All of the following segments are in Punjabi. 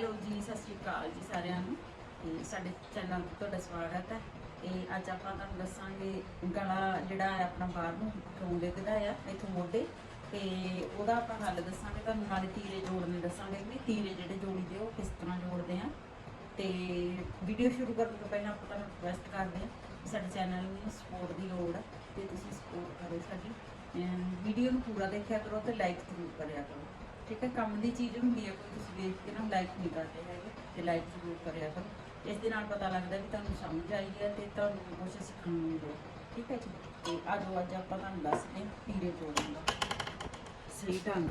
ਹੈਲੋ ਜੀ, ਸਤਿ ਸ਼੍ਰੀ ਅਕਾਲ ਜੀ ਸਾਰਿਆਂ ਨੂੰ। ਤੇ ਸਾਡੇ ਚੈਨਲ ਤੇ ਤੁਹਾਡਾ ਸਵਾਗਤ ਹੈ। ਤੇ ਅੱਜ ਆਪਾਂ ਤੁਹਾਨੂੰ ਦੱਸਾਂਗੇ ਗਲਾ ਜਿਹੜਾ ਹੈ ਆਪਣਾ ਬਾਹਰ ਨੂੰ ਕਿਉਂ ਡਿੱਗਦਾ ਆ, ਇੱਥੋਂ ਮੋਢੇ। ਤੇ ਉਹਦਾ ਆਪਾਂ ਹੱਲ ਦੱਸਾਂਗੇ, ਤੁਹਾਨੂੰ ਨਾਲੇ ਤੀਰੇ ਜੋੜਨੇ ਦੱਸਾਂਗੇ ਵੀ ਤੀਰੇ ਜਿਹੜੇ ਜੋੜੀਦੇ ਉਹ ਕਿਸ ਤਰ੍ਹਾਂ ਜੋੜਦੇ ਆ। ਤੇ ਵੀਡੀਓ ਸ਼ੁਰੂ ਕਰਨ ਤੋਂ ਪਹਿਲਾਂ ਆਪਾਂ ਤੁਹਾਨੂੰ ਰਿਕਵੈਸਟ ਕਰਦੇ ਹਾਂ ਕਿ ਸਾਡੇ ਚੈਨਲ ਨੂੰ ਸਪੋਰਟ ਦੀ ਲੋੜ ਹੈ ਤੇ ਤੁਸੀਂ ਸਪੋਰਟ ਕਰੋ ਸਾਡੀ। ਵੀਡੀਓ ਨੂੰ ਪੂਰਾ ਦੇਖਿਆ ਕਰੋ ਤੇ ਲਾਈਕ ਜ਼ਰੂਰ ਕਰਿਆ ਕਰੋ। ਠੀਕ ਹੈ, ਕੰਮ ਦੀ ਚੀਜ਼ ਹੁੰਦੀ ਹੈ, ਕੋਈ ਤੁਸੀਂ ਦੇਖ ਕੇ ਨਾ ਲਾਈਕ ਨਹੀਂ ਕਰਦੇ ਹੈਗੇ, ਤੇ ਲਾਈਕ ਜ਼ਰੂਰ ਕਰਿਆ ਕਰੋ। ਇਸ ਦੇ ਨਾਲ ਪਤਾ ਲੱਗਦਾ ਵੀ ਤੁਹਾਨੂੰ ਸਮਝ ਆਈ ਹੈ ਤੇ ਤੁਹਾਨੂੰ ਕੁਝ ਸਿੱਖਣ ਨੂੰ ਮਿਲਿਆ। ਠੀਕ ਹੈ ਜੀ? ਤੇ ਅੱਜ ਅੱਜ ਆਪਾਂ ਤੁਹਾਨੂੰ ਦੱਸਦੇ ਹਾਂ ਪੀਰੇ ਜੋੜਨ ਦਾ। ਸਹੀ ਢੰਗ।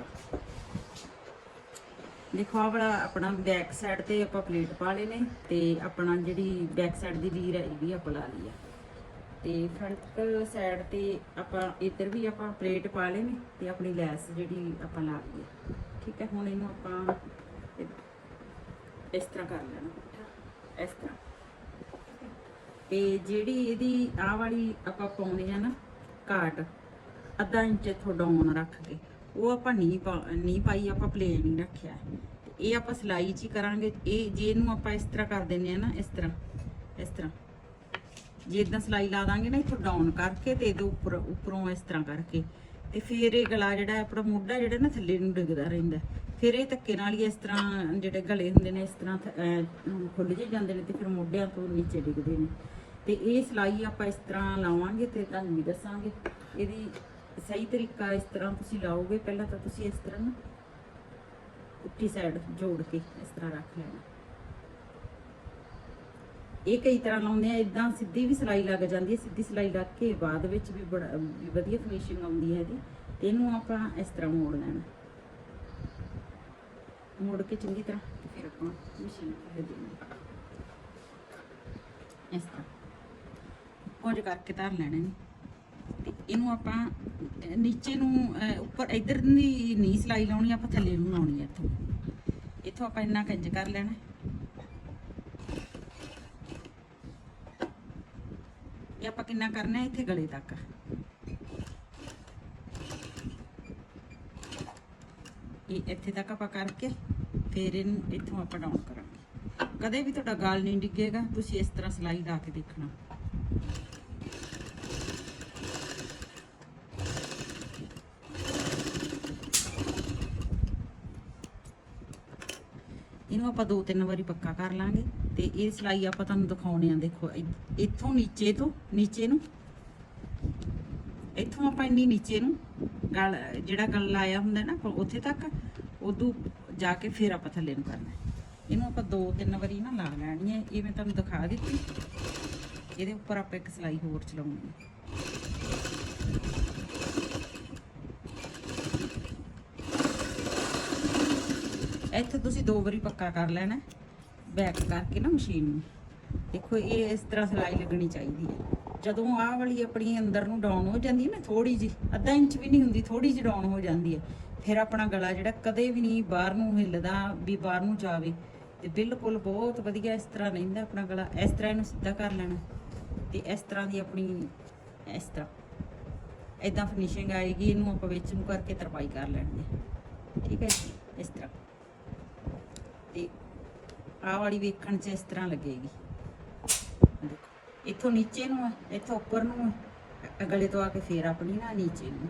ਦੇਖੋ, ਆਹ ਵਾਲਾ ਆਪਣਾ ਬੈਕ ਸਾਈਡ ਤੇ ਆਪਾਂ ਪਲੇਟ ਪਾ ਲਏ ਨੇ, ਤੇ ਆਪਣਾ ਜਿਹੜੀ ਬੈਕ ਸਾਈਡ ਦੀ ਲੀਰ ਹੈ, ਇਹ ਵੀ ਆਪਾਂ ਲਾ ਲਈ ਆ ਤੇ ਫਰੰਟ ਸਾਈਡ ਤੇ ਆਪਾਂ ਇੱਧਰ ਵੀ ਆਪਾਂ ਪਲੇਟ ਪਾ ਲਏ ਨੇ, ਤੇ ਆਪਣੀ ਲੈਸ ਜਿਹੜੀ ਆਪਾਂ ਲਾ ਲਈ ਹੈ। ਠੀਕ ਹੈ, ਹੁਣ ਇਹਨੂੰ ਆਪਾਂ ਇਸ ਤਰ੍ਹਾਂ ਕਰ ਲੈਣਾ। ਇਸ ਤਰ੍ਹਾਂ। ਤੇ ਜਿਹੜੀ ਇਹਦੀ ਆਹ ਵਾਲੀ ਆਪਾਂ ਪਾਉਣੀ ਆ ਨਾ ਕਾਟ ਅੱਧਾ ਇੰਚ ਇੱਥੋਂ ਰੱਖ ਕੇ, ਉਹ ਆਪਾਂ ਨਹੀਂ ਨਹੀਂ ਪਾਈ, ਆਪਾਂ ਪਲੇਨ ਹੀ ਰੱਖਿਆ ਇਹ ਆਪਾਂ ਸਲਾਈ 'ਚ ਹੀ ਕਰਾਂਗੇ, ਇਹ ਜੇ ਇਹਨੂੰ ਆਪਾਂ ਇਸ ਤਰ੍ਹਾਂ ਕਰ ਦਿੰਨੇ ਆ ਨਾ, ਇਸ ਤਰ੍ਹਾਂ ਇਸ ਤਰ੍ਹਾਂ। ਜੇ ਇਦਾਂ ਸਲਾਈ ਲਾ ਦਾਂਗੇ ਨਾ, ਇੱਥੋਂ ਡਾਊਨ ਕਰਕੇ ਤੇ ਇਹਦੇ ਉੱਪਰ, ਉੱਪਰੋਂ ਇਸ ਤਰ੍ਹਾਂ ਕਰਕੇ। ਤੇ ਫਿਰ ਇਹ ਗਲਾ ਜਿਹੜਾ ਆਪਣਾ ਮੋਢਾ ਜਿਹੜਾ ਨਾ ਥੱਲੇ ਨੂੰ ਡਿੱਗਦਾ ਰਹਿੰਦਾ ਫਿਰ ਇਹ ਧੱਕੇ ਨਾਲ ਹੀ ਇਸ ਤਰ੍ਹਾਂ ਜਿਹੜੇ ਗਲੇ ਹੁੰਦੇ ਨੇ, ਇਸ ਤਰ੍ਹਾਂ ਥ- ਅਹ ਖੁੱਲ ਜਿਹੇ ਜਾਂਦੇ ਨੇ ਤੇ ਫਿਰ ਮੋਢਿਆਂ ਤੋਂ ਨੀਚੇ ਡਿੱਗਦੇ ਨੇ। ਤੇ ਇਹ ਸਲਾਈ ਆਪਾਂ ਇਸ ਤਰ੍ਹਾਂ ਲਾਵਾਂਗੇ ਤੇ ਤੁਹਾਨੂੰ ਵੀ ਦੱਸਾਂਗੇ। ਇਹਦੀ ਸਹੀ ਤਰੀਕਾ ਇਸ ਤਰ੍ਹਾਂ ਤੁਸੀਂ ਲਾਓਗੇ, ਪਹਿਲਾਂ ਤਾਂ ਤੁਸੀਂ ਇਸ ਤਰ੍ਹਾਂ ਨਾ ਉੱਠੀ ਸਾਈਡ ਜੋੜ ਕੇ ਇਸ ਤਰ੍ਹਾਂ ਰੱਖ ਲੈਣਾ। ਇਹ ਕਈ ਤਰ੍ਹਾਂ ਲਾਉਂਦੇ ਆ ਇਦਾਂ ਸਿੱਧੀ ਵੀ ਸਿਲਾਈ ਲੱਗ ਜਾਂਦੀ ਹੈ, ਸਿੱਧੀ ਸਿਲਾਈ ਲੱਗ ਕੇ ਬਾਅਦ ਵਿੱਚ ਵੀ ਬੜਾ, ਵੀ ਵਧੀਆ ਫਿਨਿਸ਼ਿੰਗ ਆਉਂਦੀ ਹੈ ਇਹਦੀ, ਤੇ ਇਹਨੂੰ ਆਪਾਂ ਇਸ ਤਰ੍ਹਾਂ ਮੋੜ ਲੈਣਾ। ਮੋੜ ਕੇ ਚੰਗੀ ਤਰ੍ਹਾਂ ਫਿਰ ਆਪਾਂ ਮਸ਼ੀਨ ਤੇ ਦੇਣੀ। ਇਸ ਤਰ੍ਹਾਂ। ਕੁਝ ਕਰਕੇ ਧਰ ਲੈਣੇ ਨੇ। ਤੇ ਇਹਨੂੰ ਆਪਾਂ ਨੀਚੇ ਨੂੰ ਉੱਪਰ ਇਧਰ ਦੀ ਨਹੀਂ ਸਿਲਾਈ ਲਾਉਣੀ, ਆਪਾਂ ਥੱਲੇ ਨੂੰ ਲਾਉਣੀ ਹੈ ਇੱਥੋਂ। ਇੱਥੋਂ ਆਪਾਂ ਇੰਨਾ ਕੰਜ ਕਰ ਲੈਣਾ। ਇਹ ਆਪਾਂ ਕਿੰਨਾ ਕਰਨਾ ਹੈ ਇੱਥੇ ਗਲੇ ਤੱਕ? ਇਹ ਇੱਥੇ ਤੱਕ ਆਪਾਂ ਕਰਕੇ ਫਿਰ ਇਹਨੂੰ ਇੱਥੋਂ ਆਪਾਂ ਡਾਊਨ ਕਰਾਂਗੇ। ਕਦੇ ਵੀ ਤੁਹਾਡਾ ਗਾਲ ਨਹੀਂ ਡਿੱਗੇਗਾ, ਤੁਸੀਂ ਇਸ ਤਰ੍ਹਾਂ ਸਿਲਾਈ ਲਾ ਕੇ ਦੇਖਣਾ। ਇਹਨੂੰ ਆਪਾਂ ਦੋ ਤਿੰਨ ਵਾਰੀ ਪੱਕਾ ਕਰ ਲਾਂਗੇ। ਤੇ ਇਹ ਸਿਲਾਈ ਆਪਾਂ ਤੁਹਾਨੂੰ ਦਿਖਾਉਣੇ ਆ, ਦੇਖੋ ਇੱਥੋਂ ਨੀਚੇ ਤੋਂ, ਨੀਚੇ ਨੂੰ। ਇੱਥੋਂ ਆਪਾਂ ਇੰਨੀ ਨੀਚੇ ਨੂੰ ਗਲ, ਜਿਹੜਾ ਗਲ ਲਾਇਆ ਹੁੰਦਾ ਨਾ, ਆਪਾਂ ਉੱਥੇ ਤੱਕ, ਉਦੋਂ ਜਾ ਕੇ ਫਿਰ ਆਪਾਂ ਥੱਲੇ ਨੂੰ ਕਰਨਾ। ਇਹਨੂੰ ਆਪਾਂ ਦੋ ਤਿੰਨ ਵਾਰੀ ਨਾ ਲਾ ਲੈਣੀ ਹੈ। ਇਹ ਮੈਂ ਤੁਹਾਨੂੰ ਦਿਖਾ ਦਿੱਤੀ। ਇਹਦੇ ਉੱਪਰ ਆਪਾਂ ਇੱਕ ਸਿਲਾਈ ਹੋਰ ਚਲਾਉਣੀ ਹੈ। ਇੱਥੇ ਤੁਸੀਂ ਦੋ ਵਾਰੀ ਪੱਕਾ ਕਰ ਲੈਣਾ ਬੈਕ ਕਰਕੇ ਨਾ ਮਸ਼ੀਨ ਨੂੰ। ਦੇਖੋ ਇਹ ਇਸ ਤਰ੍ਹਾਂ ਸਿਲਾਈ ਲੱਗਣੀ ਚਾਹੀਦੀ ਹੈ। ਜਦੋਂ ਆਹ ਵਾਲੀ ਆਪਣੀ ਅੰਦਰ ਨੂੰ ਡਾਊਨ ਹੋ ਜਾਂਦੀ ਹੈ ਨਾ ਥੋੜੀ ਜੀ ਅੱਧਾ ਇੰਚ ਵੀ ਨਹੀਂ ਹੁੰਦੀ ਥੋੜੀ ਜਿਹੀ ਡਾਊਨ ਹੋ ਜਾਂਦੀ ਹੈ। ਫਿਰ ਆਪਣਾ ਗਲਾ ਜਿਹੜਾ ਕਦੇ ਵੀ ਨਹੀਂ ਬਾਹਰ ਨੂੰ ਹਿੱਲਦਾ ਵੀ ਬਾਹਰ ਨੂੰ ਜਾਵੇ ਤੇ ਬਿਲਕੁਲ ਬਹੁਤ ਵਧੀਆ ਇਸ ਤਰ੍ਹਾਂ ਰਹਿੰਦਾ ਆਪਣਾ ਗਲਾ। ਇਸ ਤਰ੍ਹਾਂ ਇਹਨੂੰ ਸਿੱਧਾ ਕਰ ਲੈਣਾ। ਤੇ ਇਸ ਤਰ੍ਹਾਂ ਦੀ ਆਪਣੀ ਇਸ ਤਰ੍ਹਾਂ। ਇਦਾਂ ਫਿਨਿਸ਼ਿੰਗ ਆਏਗੀ ਇਹਨੂੰ ਆਪਾਂ ਵਿੱਚ ਨੂੰ ਕਰਕੇ ਤਰਪਾਈ ਕਰ ਲੈਣੀ ਹੈ। ਠੀਕ ਹੈ ਜੀ, ਇਸ ਤਰ੍ਹਾਂ। ਤੇ ਆਹ ਵਾਲੀ ਵੇਖਣ 'ਚ ਇਸ ਤਰ੍ਹਾਂ ਲੱਗੇਗੀ। ਇੱਥੋਂ ਨੀਚੇ ਨੂੰ ਹੈ ਇੱਥੋਂ ਉੱਪਰ ਨੂੰ ਹੈ ਗਲੇ ਤੋਂ ਆ ਕੇ ਫੇਰ ਆਪਣੀ ਨਾ ਨੀਚੇ ਨੂੰ।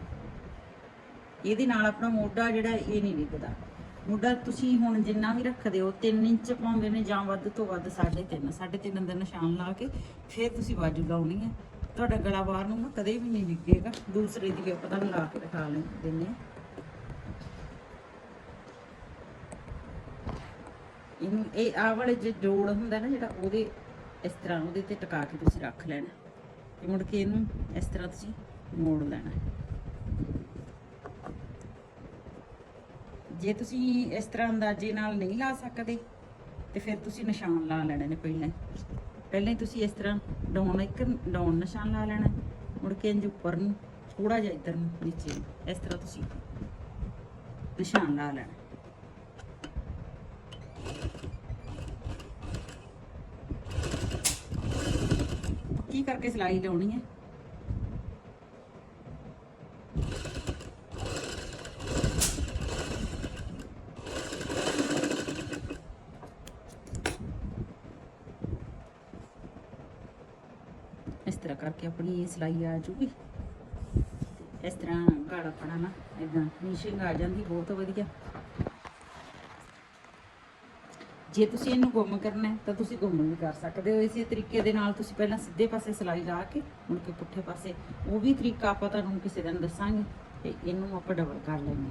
ਇਹਦੇ ਨਾਲ ਆਪਣਾ ਮੋਢਾ ਜਿਹੜਾ, ਇਹ ਨਹੀਂ ਡਿੱਗਦਾ। ਮੋਢਾ ਤੁਸੀਂ ਹੁਣ ਜਿੰਨਾ ਵੀ ਰੱਖਦੇ ਹੋ 3 ਇੰਚ ਪਾਉਂਦੇ ਨੇ ਜਾਂ ਵੱਧ ਤੋਂ ਵੱਧ 3.5 3.5 ਅੰਦਰ ਨਿਸ਼ਾਨ ਲਾ ਕੇ ਫਿਰ ਤੁਸੀਂ ਬਾਜੂ ਲਾਉਣੀ ਹੈ ਤੁਹਾਡਾ ਗਲਾ ਬਾਹਰ ਨੂੰ ਨਾ ਕਦੇ ਵੀ ਨਹੀਂ ਡਿੱਗੇਗਾ। ਦੂਸਰੇ ਦੀ ਵੀ ਆਪਾਂ ਤੁਹਾਨੂੰ ਲਾ ਕੇ ਦਿਖਾ ਲੈ ਦਿੰਦੇ ਹਾਂ ਇਹਨੂੰ ਇਹ ਆਹ ਵਾਲੇ ਜੇ ਜੋੜ ਹੁੰਦਾ ਨਾ ਜਿਹੜਾ ਉਹਦੇ ਇਸ ਤਰ੍ਹਾਂ ਉਹਦੇ ਤੇ ਟਿਕਾ ਕੇ ਤੁਸੀਂ ਰੱਖ ਲੈਣਾ। ਤੇ ਮੁੜ ਕੇ ਇਹਨੂੰ ਇਸ ਤਰ੍ਹਾਂ ਤੁਸੀਂ ਮੋੜ ਲੈਣਾ। ਜੇ ਤੁਸੀਂ ਇਸ ਤਰ੍ਹਾਂ ਅੰਦਾਜ਼ੇ ਨਾਲ ਨਹੀਂ ਲਾ ਸਕਦੇ, ਤੇ ਫਿਰ ਤੁਸੀਂ ਨਿਸ਼ਾਨ ਲਾ ਲੈਣੇ ਨੇ ਪਹਿਲਾਂ। ਪਹਿਲਾਂ ਹੀ ਤੁਸੀਂ ਇਸ ਤਰ੍ਹਾਂ ਡਾਊਨ ਇੱਕ ਡਾਊਨ ਨਿਸ਼ਾਨ ਲਾ ਲੈਣਾ। ਮੁੜ ਕੇ ਇੰਜ ਉੱਪਰ ਨੂੰ ਥੋੜਾ ਜਿਹਾ ਇੱਧਰ ਨੂੰ, ਨੀਚੇ ਨੂੰ, ਇਸ ਤਰ੍ਹਾਂ ਤੁਸੀਂ ਨਿਸ਼ਾਨ ਲਾ ਲੈਣਾ। ਕਰਕੇ ਸਿਲਾਈ ਲਾਉਣੀ ਹੈ। ਇਸ ਤਰ੍ਹਾਂ ਕਰਕੇ ਆਪਣੀ ਇਹ ਸਿਲਾਈ ਆ ਜੂਗੀ। ਇਸ ਤਰ੍ਹਾਂ ਗਾੜਾ ਪਣਾ ਨਾ ਇਦਾਂ ਫਿਨਿਸ਼ਿੰਗ ਆ ਜਾਂਦੀ, ਬਹੁਤ ਵਧੀਆ। ਜੇ ਤੁਸੀਂ ਇਹਨੂੰ ਗੁੰਮ ਕਰਨਾ ਤਾਂ ਤੁਸੀਂ ਗੁੰਮ ਵੀ ਕਰ ਸਕਦੇ ਹੋ ਇਸੇ ਤਰੀਕੇ ਦੇ ਨਾਲ। ਤੁਸੀਂ ਪਹਿਲਾਂ ਸਿੱਧੇ ਪਾਸੇ ਸਿਲਾਈ ਲਾ ਕੇ, ਮੁੜ ਕੇ ਪੁੱਠੇ ਪਾਸੇ, ਉਹ ਵੀ ਤਰੀਕਾ ਆਪਾਂ ਤੁਹਾਨੂੰ ਕਿਸੇ ਦਿਨ ਦੱਸਾਂਗੇ ਤੇ ਇਹਨੂੰ ਆਪਾਂ ਡਬਲ ਕਰ ਲੈਂਦੇ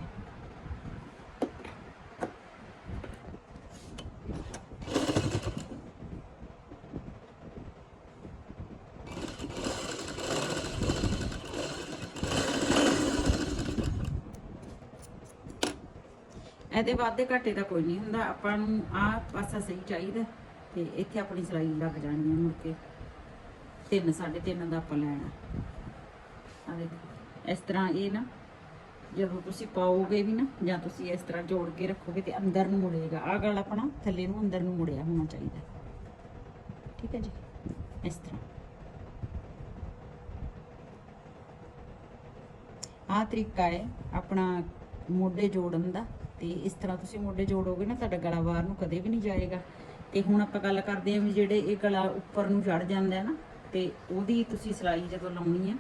ਇਹਦੇ ਵਾਧੇ ਘਾਟੇ ਦਾ ਕੋਈ ਨਹੀਂ ਹੁੰਦਾ, ਆਪਾਂ ਨੂੰ ਆਹ ਪਾਸਾ ਸਹੀ ਚਾਹੀਦਾ ਤੇ ਇੱਥੇ ਆਪਣੀ ਸਿਲਾਈ ਲੱਗ ਜਾਣੀ ਹੈ ਮੁੜ ਕੇ। ਤਿੰਨ, ਸਾਢੇ ਤਿੰਨ ਦਾ ਆਪਾਂ ਲੈਣਾ। ਆ ਦੇਖੋ, ਇਸ ਤਰ੍ਹਾਂ ਇਹ ਨਾ, ਜਦੋਂ ਤੁਸੀਂ ਪਾਓਗੇ ਵੀ ਨਾ, ਜਾਂ ਤੁਸੀਂ ਇਸ ਤਰ੍ਹਾਂ ਜੋੜ ਕੇ ਰੱਖੋਗੇ ਤੇ ਅੰਦਰ ਨੂੰ ਮੁੜੇਗਾ। ਆਹ ਗੱਲ ਆਪਣਾ ਥੱਲੇ ਨੂੰ ਅੰਦਰ ਨੂੰ ਮੁੜਿਆ ਹੋਣਾ ਚਾਹੀਦਾ। ਠੀਕ ਹੈ ਜੀ? ਇਸ ਤਰ੍ਹਾਂ। ਆਹ ਤਰੀਕਾ ਹੈ ਆਪਣਾ ਮੋਢੇ ਜੋੜਨ ਦਾ। ਤੇ ਇਸ ਤਰ੍ਹਾਂ ਤੁਸੀਂ ਮੋਢੇ ਜੋੜੋਗੇ ਨਾ, ਤੁਹਾਡਾ ਗਲਾ ਬਾਹਰ ਨੂੰ ਕਦੇ ਵੀ ਨਹੀਂ ਜਾਏਗਾ। ਤੇ ਹੁਣ ਆਪਾਂ ਗੱਲ ਕਰਦੇ ਹਾਂ ਵੀ ਜਿਹੜੇ ਇਹ ਗਲਾ ਉੱਪਰ ਨੂੰ ਚੜ ਜਾਂਦਾ ਹੈ ਨਾ, ਤੇ ਉਹਦੀ ਤੁਸੀਂ ਸਿਲਾਈ ਜਦੋਂ ਲਾਉਣੀ ਆ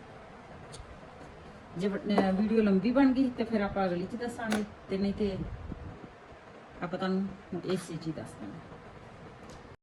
ਜੇ ਵੀਡੀਓ ਲੰਬੀ ਬਣ ਗਈ, ਤੇ ਫਿਰ ਆਪਾਂ ਅਗਲੀ ਚ ਦੱਸਾਂਗੇ, ਤੇ ਨਹੀਂ ਤੇ ਆਪਾਂ ਤੁਹਾਨੂੰ ਇਸ ਚ ਦੱਸ ਦਾਂਗੇ।